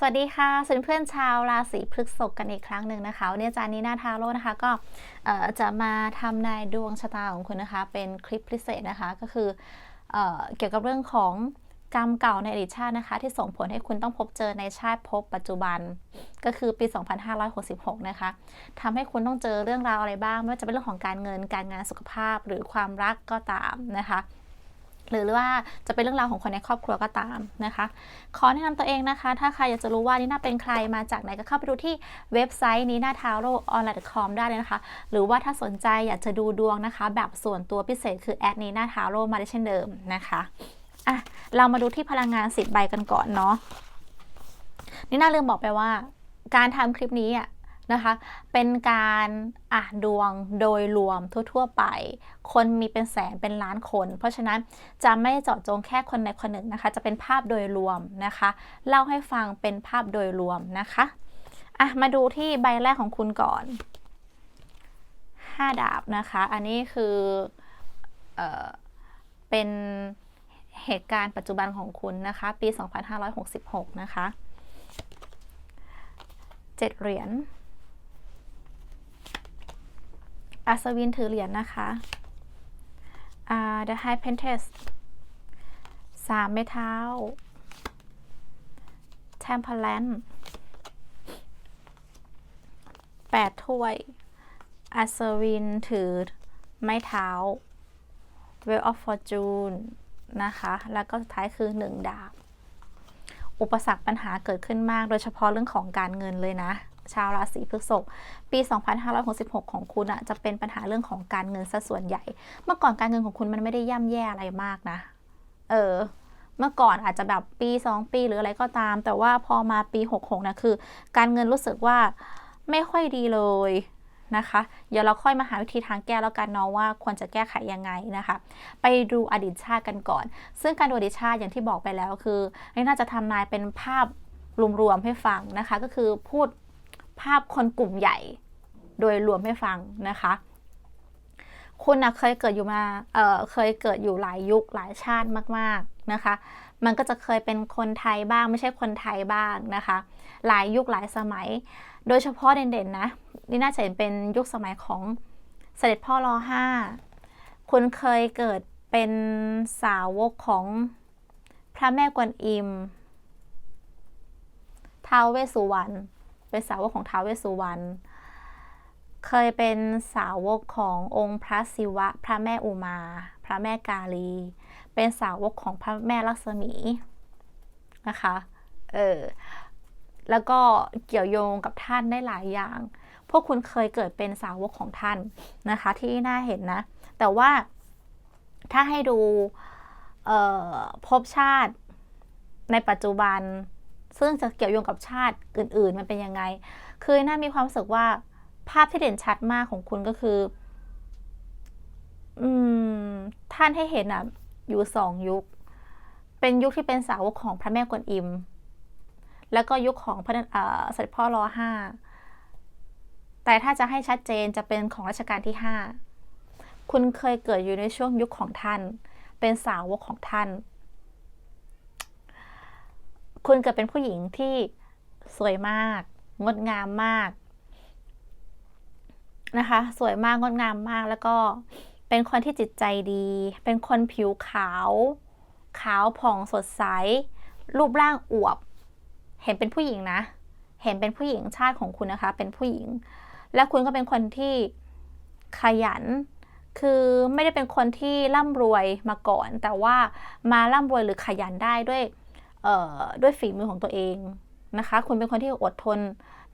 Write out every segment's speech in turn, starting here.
สวัสดีค่ะสวัสดีเพื่อนชาวราศีพฤษภกันอีกครั้งหนึ่งนะคะวันนี้อาจารย์นีนาทาโร่นะคะก็จะมาทำนายดวงชะตาของคุณนะคะ เป็นคลิปพิเศษนะคะก็คือเออเกี่ยวกับเรื่องของกรรมเก่าในอดีตชาตินะคะ ที่ส่งผลให้คุณต้องพบเจอในชาติภพปัจจุบันก็คือปี 2566 นะคะทำให้คุณต้องเจอเรื่องราวอะไรบ้าง ไม่ว่าจะเป็นเรื่องของการเงินการงานสุขภาพหรือความรักก็ตามนะคะ หรือว่าจะเป็นเรื่องราวของคนในครอบครัวก็ตามนะคะ ขอแนะนำตัวเองนะคะ ถ้าใครอยากจะรู้ว่านี่น่าเป็นใครมาจากไหนก็เข้าไปดูที่เว็บไซต์นีน้าทาโร่ออนไลน์ .com ได้เลยนะคะ หรือว่าถ้าสนใจอยากจะดูดวงนะคะ แบบส่วนตัวพิเศษคือแอดนีน้าทาโร่มาได้เช่นเดิมนะคะอะเรามาดูที่พลังงานสิบใบกันก่อนเนาะนี่น่าลืมบอกไปว่า การทำคลิปนี้อะ นะคะ เป็นการอะดวงโดยรวมทั่ว ๆ ไป คนมีเป็นแสนเป็นล้านคน เพราะฉะนั้นจะไม่เจาะจงแค่คนใดคนหนึ่งนะคะ จะเป็นภาพโดยรวมนะคะ เล่าให้ฟังเป็นภาพโดยรวมนะคะอะมาดูที่ใบแรกของคุณก่อน 5 ดาบนะคะ อันนี้คือเออเป็นเหตุการณ์ปัจจุบันของคุณนะคะ ปี 2566 นะคะเจ็ดเหรียญ อัศวินถือเหรียญนะคะ uh, The High Priestess สามไม้เท้า Temperance แปดถ้วย อัศวินถือไม้เท้า Wheel of Fortune นะคะ แล้วก็สุดท้ายคือหนึ่งดาบ อุปสรรคปัญหาเกิดขึ้นมาก โดยเฉพาะเรื่องของการเงินเลยนะ ชาวราศีพฤษภปี 2566 ของคุณอะจะเป็นปัญหาเรื่องของการเงินซะส่วนใหญ่ เมื่อก่อนการเงินของคุณมันไม่ได้ย่ำแย่อะไรมากนะ เออ เมื่อก่อนอาจจะแบบปี 2 ปีหรืออะไรก็ตาม แต่ว่าพอมาปี 66นะคือ การเงินรู้สึกว่าไม่ค่อยดีเลยนะคะ เดี๋ยวเราค่อยมาหาวิธีทางแก้แล้วกันเนาะว่าควรจะแก้ไขยังไงนะคะ ไปดูอดีตชาติกันก่อน ซึ่งการดูอดีตชาติอย่างที่บอกไปแล้วคือนี่น่าจะทำนายเป็นภาพรวมๆให้ฟังนะคะ ก็คือพูด ภาพคนกลุ่มใหญ่ โดยรวมให้ฟังนะคะ คุณนะเคยเกิดอยู่มาเออเคยเกิดอยู่หลายยุคหลายชาติมากๆนะคะ มันก็จะเคยเป็นคนไทยบ้างไม่ใช่คนไทยบ้างนะคะ หลายยุคหลายสมัย โดยเฉพาะเด่นๆนะนี่น่าจะเห็นเป็นยุคสมัยของเสด็จพ่อรอห้าคุณเคยเกิดเป็นสาวกของพระแม่กวนอิมท้าวเวสสุวรรณ เป็นสาวกของท้าวเวสสุวรรณเคยเป็นสาวกขององค์พระศิวะ พระแม่อุมา พระแม่กาลี เป็นสาวกของพระแม่ลักษมีนะคะ เออ แล้วก็เกี่ยวโยงกับท่านได้หลายอย่าง พวกคุณเคยเกิดเป็นสาวกของท่านนะคะ ที่น่าเห็นนะ แต่ว่าถ้าให้ดูภพชาติในปัจจุบัน ซึ่งจะเกี่ยวโยงกับชาติอื่น ๆ มันเป็นยังไง คือน่ามีความรู้สึกว่าภาพที่เด่นชัดมากของคุณก็คือ อืม ท่านให้เห็นอะ อยู่สองยุค เป็นยุคที่เป็นสาวกของพระแม่กวนอิม แล้วก็ยุคของพระเสด็จพ่อรอห้า แต่ถ้าจะให้ชัดเจนจะเป็นของรัชกาลที่ห้า คุณเคยเกิดอยู่ในช่วงยุคของท่าน เป็นสาวกของท่าน คุณเกิดเป็นผู้หญิงที่สวยมาก งดงามมากนะคะ สวยมากงดงามมากแล้วก็เป็นคนที่จิตใจดี เป็นคนผิวขาว ขาวผ่องสดใส รูปร่างอวบ เห็นเป็นผู้หญิงนะ เห็นเป็นผู้หญิงชาติของคุณนะคะ เป็นผู้หญิง และคุณก็เป็นคนที่ขยัน คือไม่ได้เป็นคนที่ร่ำรวยมาก่อน แต่ว่ามาร่ำรวยหรือขยันได้ด้วย ด้วยฝีมือของตัวเองนะคะ คุณเป็นคนที่อดทน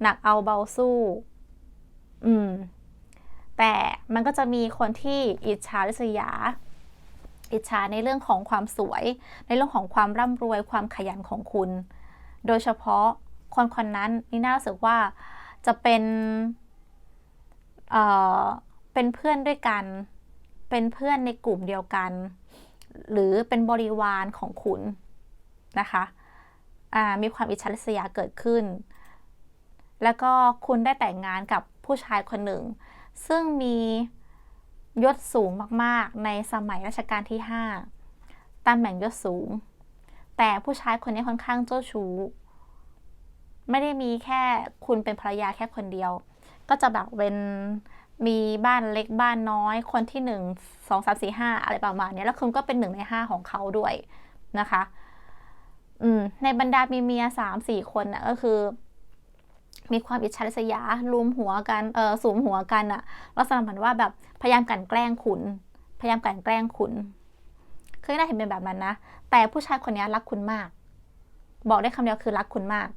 หนักเอาเบาสู้ อืม แต่มันก็จะมีคนที่อิจฉาริษยา อิจฉาในเรื่องของความสวย ในเรื่องของความร่ำรวยความขยันของคุณ โดยเฉพาะคนคนนั้นนี่น่ารู้สึกว่าจะเป็นเอ่อเป็นเพื่อนด้วยกัน เป็นเพื่อนในกลุ่มเดียวกัน หรือเป็นบริวารของคุณ นะคะมีความอิจฉาริษยาเกิดขึ้น แล้วก็คุณได้แต่งงานกับผู้ชายคนหนึ่ง ซึ่งมียศสูงมากๆ ในสมัยรัชกาลที่ 5ตำแหน่งยศสูง แต่ผู้ชายคนนี้ค่อนข้างเจ้าชู้ ไม่ได้มีแค่คุณเป็นภรรยาแค่คนเดียว ก็จะแบบเป็นมีบ้านเล็กบ้านน้อย คนที่หนึ่งสองสามสี่ห้าอะไรประมาณนี้แล้วคุณก็เป็นหนึ่งในห้าของเขาด้วยนะคะ อืม ในบรรดามีเมียสามสี่คนน่ะก็คือ มีความอิจฉาริษยารุมหัวกันเออสูมหัวกันอะลักษณะเหมือนว่าแบบพยายามกันแกล้งคุณพยายามกันแกล้งคุณเคยได้เห็นเป็นแบบนั้นนะ แต่ผู้ชายคนนี้รักคุณมาก บอกได้คำเดียวคือรักคุณมาก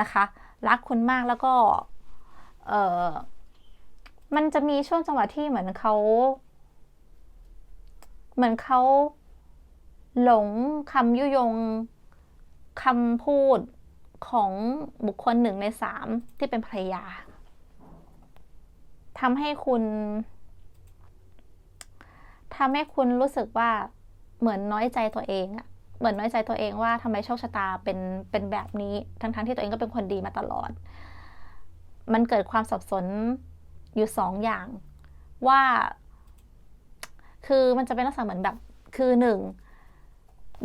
นะคะ รักคุณมากแล้วก็ เออมันจะมีช่วงจังหวะที่เหมือนเขาเหมือนเขาหลงคำยุยง คำพูดของบุคคลหนึ่งในสามที่เป็นภรรยาทำให้คุณทำให้คุณรู้สึกว่าเหมือนน้อยใจตัวเองอะเหมือนน้อยใจตัวเองว่าทำไมโชคชะตาเป็นเป็นแบบนี้ทั้งๆทที่ตัวเองก็เป็นคนดีมาตลอด มันเกิดความสับสนอยู่สองอย่างว่า คือมันจะเป็นลักษณะเหมือนแบบคือหนึ่ง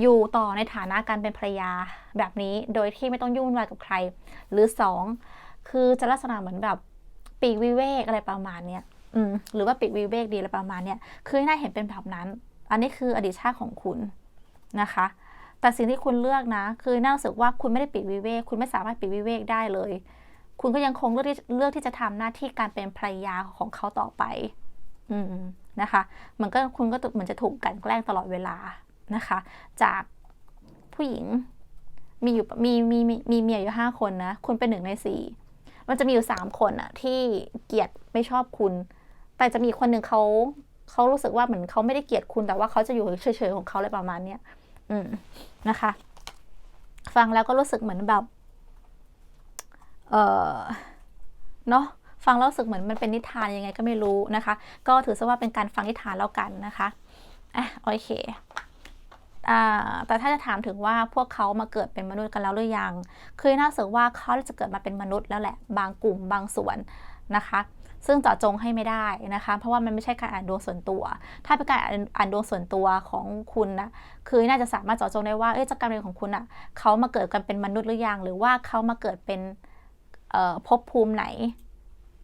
อยู่ต่อในฐานะการเป็นภรรยาแบบนี้โดยที่ไม่ต้องยุ่งวุ่นวายกับใคร หรือสองคือจะลักษณะเหมือนแบบปีกวิเวกอะไรประมาณเนี้ยอืมหรือว่าปีกวิเวกดีอะไรประมาณเนี้ยคือน่าเห็นเป็นแบบนั้น อันนี้คืออดีตชาติของคุณนะคะ แต่สิ่งที่คุณเลือกนะ คือน่ารู้สึกว่าคุณไม่ได้ปีกวิเวก คุณไม่สามารถปีกวิเวกได้เลย คุณก็ยังคงเลือกที่เลือกที่จะทำหน้าที่การเป็นภรรยาของเขาต่อไป อืมนะคะ มันก็คุณก็เหมือนจะถูกกันแกล้งตลอดเวลา นะคะ จากผู้หญิงมีอยู่มีมีมีเมียอยู่ห้าคนนะ คุณเป็นหนึ่งในสี่มันจะมีอยู่สามคนอะที่เกลียดไม่ชอบคุณ แต่จะมีคนหนึ่งเขาเขารู้สึกว่าเหมือนเขาไม่ได้เกลียดคุณแต่ว่าเขาจะอยู่เฉยๆของเขาอะไรประมาณเนี้ยอืมนะคะ ฟังแล้วก็รู้สึกเหมือนแบบ เออเนาะฟังแล้วรู้สึกเหมือนมันเป็นนิทานยังไงก็ไม่รู้นะคะ ก็ถือซะว่าเป็นการฟังนิทานแล้วกันนะคะอะโอเค แต่ถ้าจะถามถึงว่าพวกเขามาเกิดเป็นมนุษย์กันแล้วหรือยัง คือน่าสึกว่าเขาจะเกิดมาเป็นมนุษย์แล้วแหละ บางกลุ่มบางส่วนนะคะ ซึ่งเจาะจงให้ไม่ได้นะคะ เพราะว่ามันไม่ใช่การอ่านดวงส่วนตัว ถ้าเป็นการอ่านดวงส่วนตัวของคุณนะ คือน่าจะสามารถเจาะจงได้ว่าเอ๊ะจากการเรียนของคุณอะ่ะเขามาเกิดกันเป็นมนุษย์หรือยัง หรือว่าเขามาเกิดเป็นภพภูมิไหน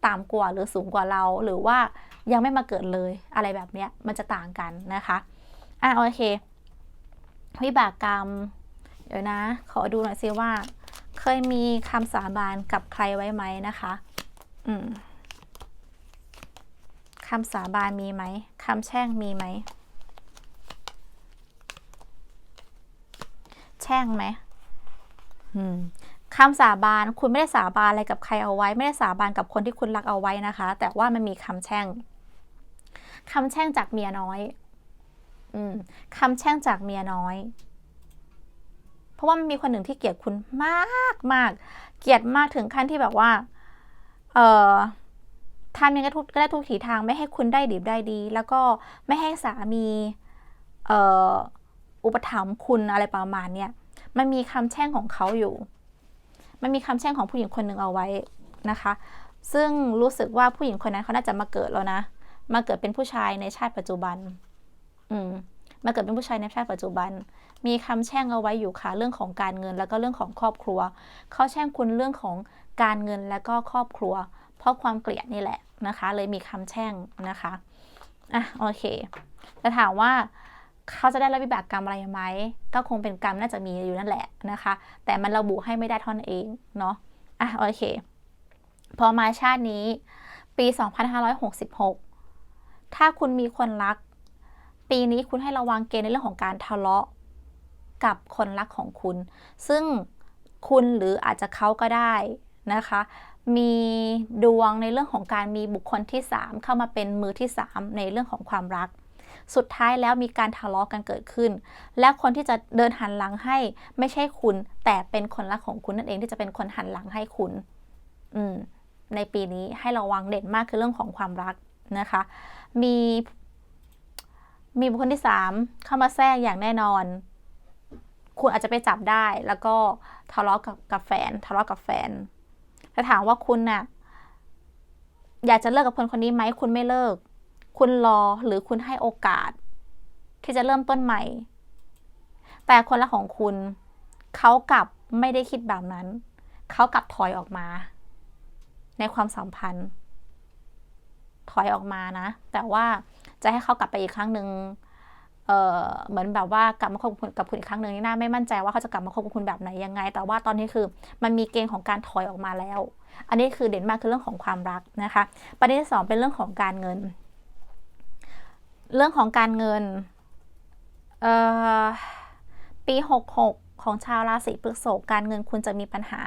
ต่ำกว่าหรือสูงกว่าเรา หรือว่ายังไม่มาเกิดเลยอะไรแบบนี้มันจะต่างกันนะคะ อะโอเค วิบากกรรม เดี๋ยวนะ ขอดูหน่อยซิว่า เคยมีคำสาบานกับใครไว้ไหมนะคะ อืมคำสาบานมีไหมคำแช่งมีไหม แช่งไหมอืมคำสาบานคุณไม่ได้สาบานอะไรกับใครเอาไว้ ไม่ได้สาบานกับคนที่คุณรักเอาไว้นะคะ แต่ว่ามันมีคำแช่งคำแช่งจากเมียน้อย คำแช่งจากเมียน้อย เพราะว่ามันมีคนหนึ่งที่เกลียดคุณมากมากเกลียดมากถึงขั้นที่แบบว่า เอ่อทำยังไงก็ได้ทุกทีทางไม่ให้คุณได้ดีได้ดี แล้วก็ไม่ให้สามีเอ่ออุปถัมภ์คุณอะไรประมาณเนี้ยมันมีคำแช่งของเขาอยู่ มันมีคำแช่งของผู้หญิงคนหนึ่งเอาไว้นะคะ ซึ่งรู้สึกว่าผู้หญิงคนนั้นเขาน่าจะมาเกิดแล้วนะ มาเกิดเป็นผู้ชายในชาติปัจจุบัน อืมมาเกิดเป็นผู้ชายในชาติปัจจุบัน มีคำแช่งเอาไว้อยู่ค่ะเรื่องของการเงินแล้วก็เรื่องของครอบครัว เขาแช่งคุณเรื่องของการเงินและก็ครอบครัว เพราะความเกลียดนี่แหละนะคะ เลยมีคำแช่งนะคะอะโอเคจะถามว่าเขาจะได้รับวิบากกรรมอะไรไหมก็คงเป็นกรรมน่าจะมีอยู่นั่นแหละนะคะ แต่มันระบุให้ไม่ได้ท่อนเองเนาะอะโอเค พอมาชาตินี้ ปี 2566 ถ้าคุณมีคนรัก ปีนี้คุณให้ระวังเกณฑ์ในเรื่องของการทะเลาะกับคนรักของคุณ ซึ่งคุณหรืออาจจะเขาก็ได้นะคะ มีดวงในเรื่องของการมีบุคคลที่ 3 เข้ามาเป็นมือที่ 3 ในเรื่องของความรัก สุดท้ายแล้วมีการทะเลาะกันเกิดขึ้น และคนที่จะเดินหันหลังให้ไม่ใช่คุณ แต่เป็นคนรักของคุณนั่นเองที่จะเป็นคนหันหลังให้คุณ อืมในปีนี้ให้ระวังเด่นมากคือเรื่องของความรักนะคะ มี มีบุคคลที่สามเข้ามาแทรกอย่างแน่นอน คุณอาจจะไปจับได้ แล้วก็ทะเลาะกับกับแฟนทะเลาะกับแฟนถ้าถามว่าคุณน่ะอยากจะเลิกกับคนคนนี้ไหมคุณไม่เลิก คุณรอหรือคุณให้โอกาส ที่จะเริ่มต้นใหม่ แต่คนละของคุณเขากลับไม่ได้คิดแบบนั้น เขากลับถอยออกมา ในความสัมพันธ์ ถอยออกมานะ แต่ว่า จะให้เขากลับไปอีกครั้งหนึ่งเเหมือนแบบว่ากลับมาคบกับคุณอีกครั้งหนึ่งนี่น่าไม่มั่นใจว่าเขาจะกลับมาคบกับคุณแบบไหนยังไง แต่ว่าตอนนี้คือมันมีเกณฑ์ของการถอยออกมาแล้ว อันนี้คือเด่นมากคือเรื่องของความรักนะคะ ประเด็นที่สองเป็นเรื่องของการเงิน เรื่องของการเงินเอ่อปี 66ของชาวราศีพฤษภการเงินคุณจะมีปัญหา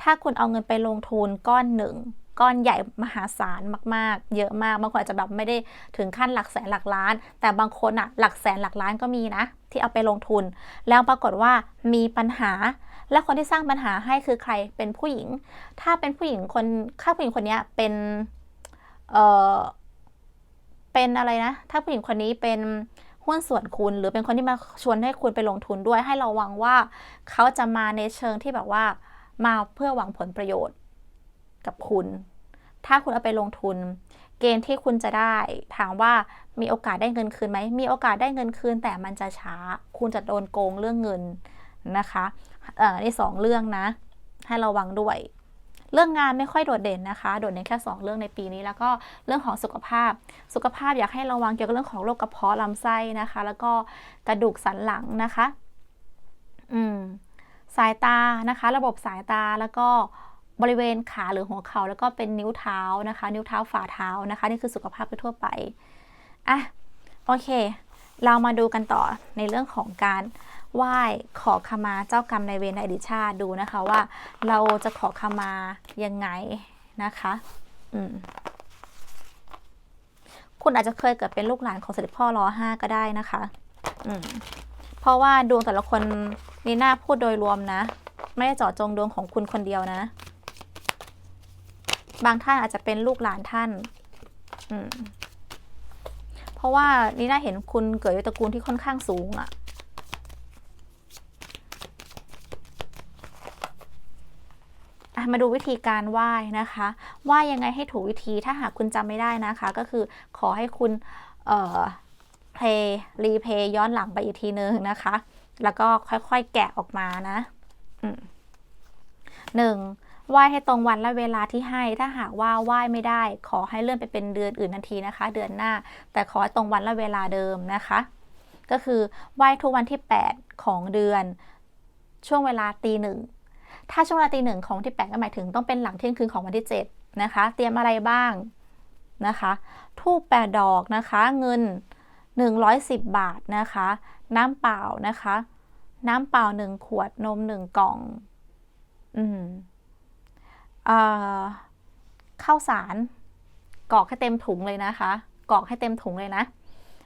ถ้าคุณเอาเงินไปลงทุนก้อนหนึ่ง ก้อนใหญ่มหาศาลมากๆ เยอะมากบางคนอาจจะแบบไม่ได้ถึงขั้นหลักแสนหลักล้าน แต่บางคนอะหลักแสนหลักล้านก็มีนะ ที่เอาไปลงทุน แล้วปรากฏว่ามีปัญหา และคนที่สร้างปัญหาให้คือใครเป็นผู้หญิง ถ้าเป็นผู้หญิงคนถ้าผู้หญิงคนนี้เป็นเอ่อเป็นอะไรนะ ถ้าผู้หญิงคนนี้เป็นหุ้นส่วนคุณหรือเป็นคนที่มาชวนให้คุณไปลงทุนด้วยให้ระวังว่า เขาจะมาในเชิงที่แบบว่ามาเพื่อหวังผลประโยชน์ กับคุณ ถ้าคุณเอาไปลงทุน เกณฑ์ที่คุณจะได้ถามว่ามีโอกาสได้เงินคืนไหม มีโอกาสได้เงินคืนแต่มันจะช้า คุณจะโดนโกงเรื่องเงินนะคะเอ่อนี่สองเรื่องนะ ให้ระวังด้วย เรื่องงานไม่ค่อยโดดเด่นนะคะ โดดเด่นแค่ 2 เรื่องในปีนี้ แล้วก็เรื่องของสุขภาพ สุขภาพอยากให้ระวังเกี่ยวกับเรื่องของโรคกระเพาะลำไส้นะคะ แล้วก็กระดูกสันหลังนะคะ อืม สายตานะคะ ระบบสายตาแล้วก็ บริเวณขาหรือหัวเข่าแล้วก็เป็นนิ้วเท้านะคะ นิ้วเท้าฝ่าเท้านะคะ นี่คือสุขภาพทั่วไปอะโอเค เรามาดูกันต่อในเรื่องของการไหว้ขอขมาเจ้ากรรมนายเวรในอดีตชาติดูนะคะว่า เราจะขอขมายังไงนะคะอืมคุณอาจจะเคยเกิดเป็นลูกหลานของเสด็จพ่อรอห้าก็ได้นะคะ อืมเพราะว่าดวงแต่ละคนนี่น่าพูดโดยรวมนะ ไม่ได้เจาะจงดวงของคุณคนเดียวนะ บางท่านอาจจะเป็นลูกหลานท่าน อืม เพราะว่านี่น่าเห็นคุณเกิดในตระกูลที่ค่อนข้างสูงอะ่ะ มาดูวิธีการไหว้นะคะไหว้ยังไงให้ถูกวิธีถ้าหากคุณจำไม่ได้นะคะ ก็คือขอให้คุณ เอ่อ เพลย์รีเพย์ย้อนหลังไปอีกทีนึงนะคะ แล้วก็ค่อยๆแกะออกมานะหนึ่ง ไหว้ให้ตรงวันและเวลาที่ให้ ถ้าหากว่าไหว้ไม่ได้ ขอให้เลื่อนไปเป็นเดือนอื่นทันทีนะคะ เดือนหน้า แต่ขอให้ตรงวันและเวลาเดิมนะคะ ก็คือไหว้ทุกวันที่ 8 ของเดือน ช่วงเวลาตีหนึ่งถ้าช่วงเวลาตีหนึ่งของที่ 8 ก็หมายถึงต้องเป็นหลังเที่ยงคืนของวันที่ 7 นะคะ เตรียมอะไรบ้างนะคะทูบแปดดอกนะคะเงิน 110 บาทนะคะ น้ำเปล่านะคะ น้ำเปล่า1ขวดนม1กล่อง อืม ข้าวสารกรอกให้เต็มถุงเลยนะคะกรอกให้เต็มถุงเลยนะ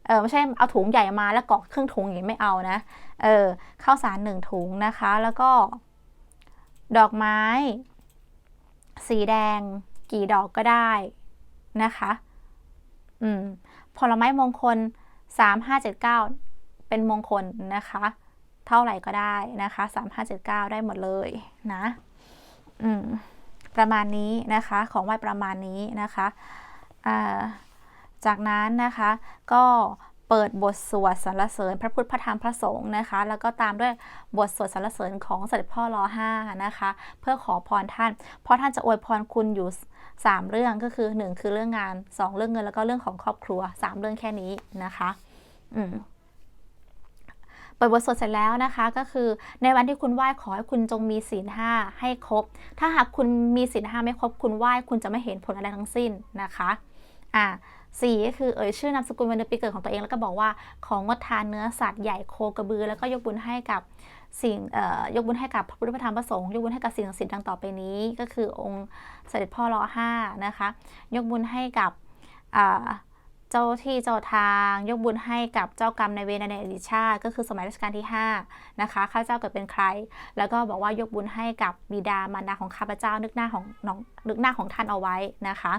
เออไม่ใช่เอาถุงใหญ่มาแล้วกรอกครึ่งถุงอย่างนี้ไม่เอานะเออข้าวสารหนึ่งถุงนะคะ แล้วก็ ดอกไม้ สีแดง กี่ดอกก็ได้นะคะอืมผลไม้มงคลสามห้าเจ็ดเก้าเป็นมงคลนะคะ เท่าไหร่ก็ได้นะคะสามห้าเจ็ดเก้าได้หมดเลยนะ อืม ประมาณนี้นะคะของไหว้ประมาณนี้นะคะจากนั้นนะคะก็เปิดบทสวดสรรเสริญพระพุทธพระธรรมพระสงฆ์นะคะ แล้วก็ตามด้วยบทสวดสรรเสริญของเสด็จพ่อรอห้านะคะ เพื่อขอพรท่าน เพราะท่านจะอวยพรคุณอยู่ 3 เรื่องก็คือ 1 คือเรื่องงาน 2 เรื่องเงินแล้วก็เรื่องของครอบครัว 3 เรื่องแค่นี้นะคะ อืม เปิดบทสวดเสร็จแล้วนะคะ ก็คือในวันที่คุณไหว้ขอให้คุณจงมีศีลห้าให้ครบ ถ้าหากคุณมีศีลห้าไม่ครบคุณไหว้คุณจะไม่เห็นผลอะไรทั้งสิ้นนะคะอ่าสี่ก็คือเอ่ยชื่อนามสกุลวันเดือนปีเกิดของตัวเองแล้วก็บอกว่าของงดทานเนื้อสัตว์ใหญ่โคกระบือ แล้วก็ยกบุญให้กับสิ่งยกบุญให้กับพระพุทธธรรมประสงค์ยกบุญให้กับสิ่งศักดิ์สิทธิ์ดังต่อไปนี้ ก็คือองค์เสด็จพ่อรอห้านะคะ ยกบุญให้กับ เจ้าที่เจ้าทางยกบุญให้กับเจ้ากรรมในเวรในอดีตชาติ ก็คือสมัยรัชกาลที่5นะคะข้าเจ้าเกิดเป็นใคร แล้วก็บอกว่ายกบุญให้กับบิดามารดาของข้าพเจ้านึกหน้าของน้องนึกหน้าของท่านเอาไว้นะคะ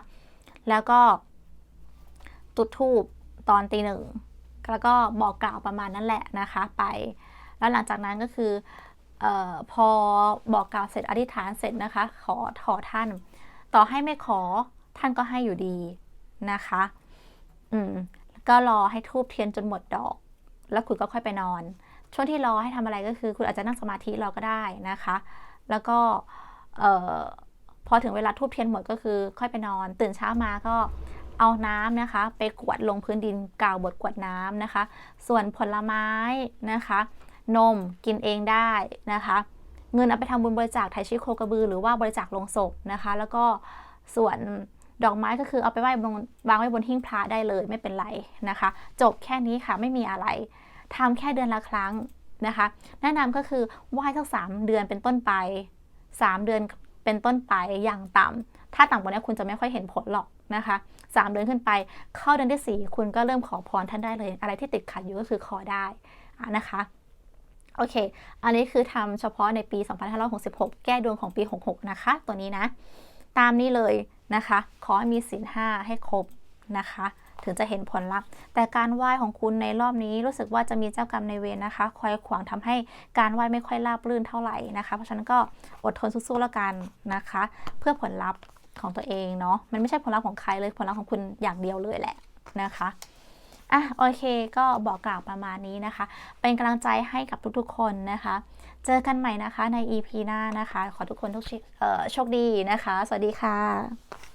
แล้วก็ตุดทูบตอนตีหนึ่งแล้วก็บอกกล่าวประมาณนั้นแหละนะคะไป แล้วหลังจากนั้นก็คือออพอบอกกล่าวเสร็จอธิษฐานเสร็จนะคะ ขอขอท่าน ต่อให้ไม่ขอท่านก็ให้อยู่ดีนะคะ อืมก็รอให้ทูบเทียนจนหมดดอก แล้วคุณก็ค่อยไปนอน ช่วงที่รอให้ทำอะไรก็คือ คุณอาจจะนั่งสมาธิรอก็ได้นะคะ แล้วก็เอ่อพอถึงเวลาทูบเทียนหมดก็คือ ค่อยไปนอน ตื่นเช้ามาก็เอาน้ำนะคะ ไปกวดลงพื้นดินกาวบทกวดน้ำนะคะ ส่วนผลไม้นะคะ นมกินเองได้นะคะ เงินเอาไปทำบุญบริจาคไทยชิโคกระบือ หรือว่าบริจาคลงศพนะคะ แล้วก็ส่วน ดอกไม้ก็คือเอาไปไหว้บนวางไว้บนหิ้งพระได้เลยไม่เป็นไรนะคะ จบแค่นี้ค่ะไม่มีอะไรทำแค่เดือนละครั้งนะคะ แนะนำก็คือไหว้สักสามเดือนเป็นต้นไป 3 เดือนเป็นต้นไปอย่างต่ำถ้าต่ำกว่านี้คุณจะไม่ค่อยเห็นผลหรอกนะคะสามเดือนขึ้นไป เข้าเดือนที่ 4 คุณก็เริ่มขอพรท่านได้เลย อะไรที่ติดขัดอยู่ก็คือขอได้นะคะ โอเค อันนี้คือทำเฉพาะในปี 2566 แก้ดวงของปี 66 นะคะ ตัวนี้นะ ตามนี้เลยนะคะ ขอให้มีศีลห้าให้ครบนะคะ ถึงจะเห็นผลลัพธ์ แต่การไหว้ของคุณในรอบนี้รู้สึกว่าจะมีเจ้ากรรมในเวรนะคะ คอยขวางทำให้การไหว้ไม่ค่อยราบรื่นเท่าไหร่นะคะ เพราะฉะนั้นก็อดทนสู้ๆแล้วกันนะคะ เพื่อผลลัพธ์ของตัวเองเนาะ มันไม่ใช่ผลลัพธ์ของใครเลย ผลลัพธ์ของคุณอย่างเดียวเลยแหละนะคะอะโอเคก็บอกกล่าวประมาณนี้นะคะ เป็นกำลังใจให้กับทุกๆคนนะคะ เจอกันใหม่นะคะใน EP หน้านะคะ ขอทุกคนทุกชิเออโชคดีนะคะ สวัสดีค่ะ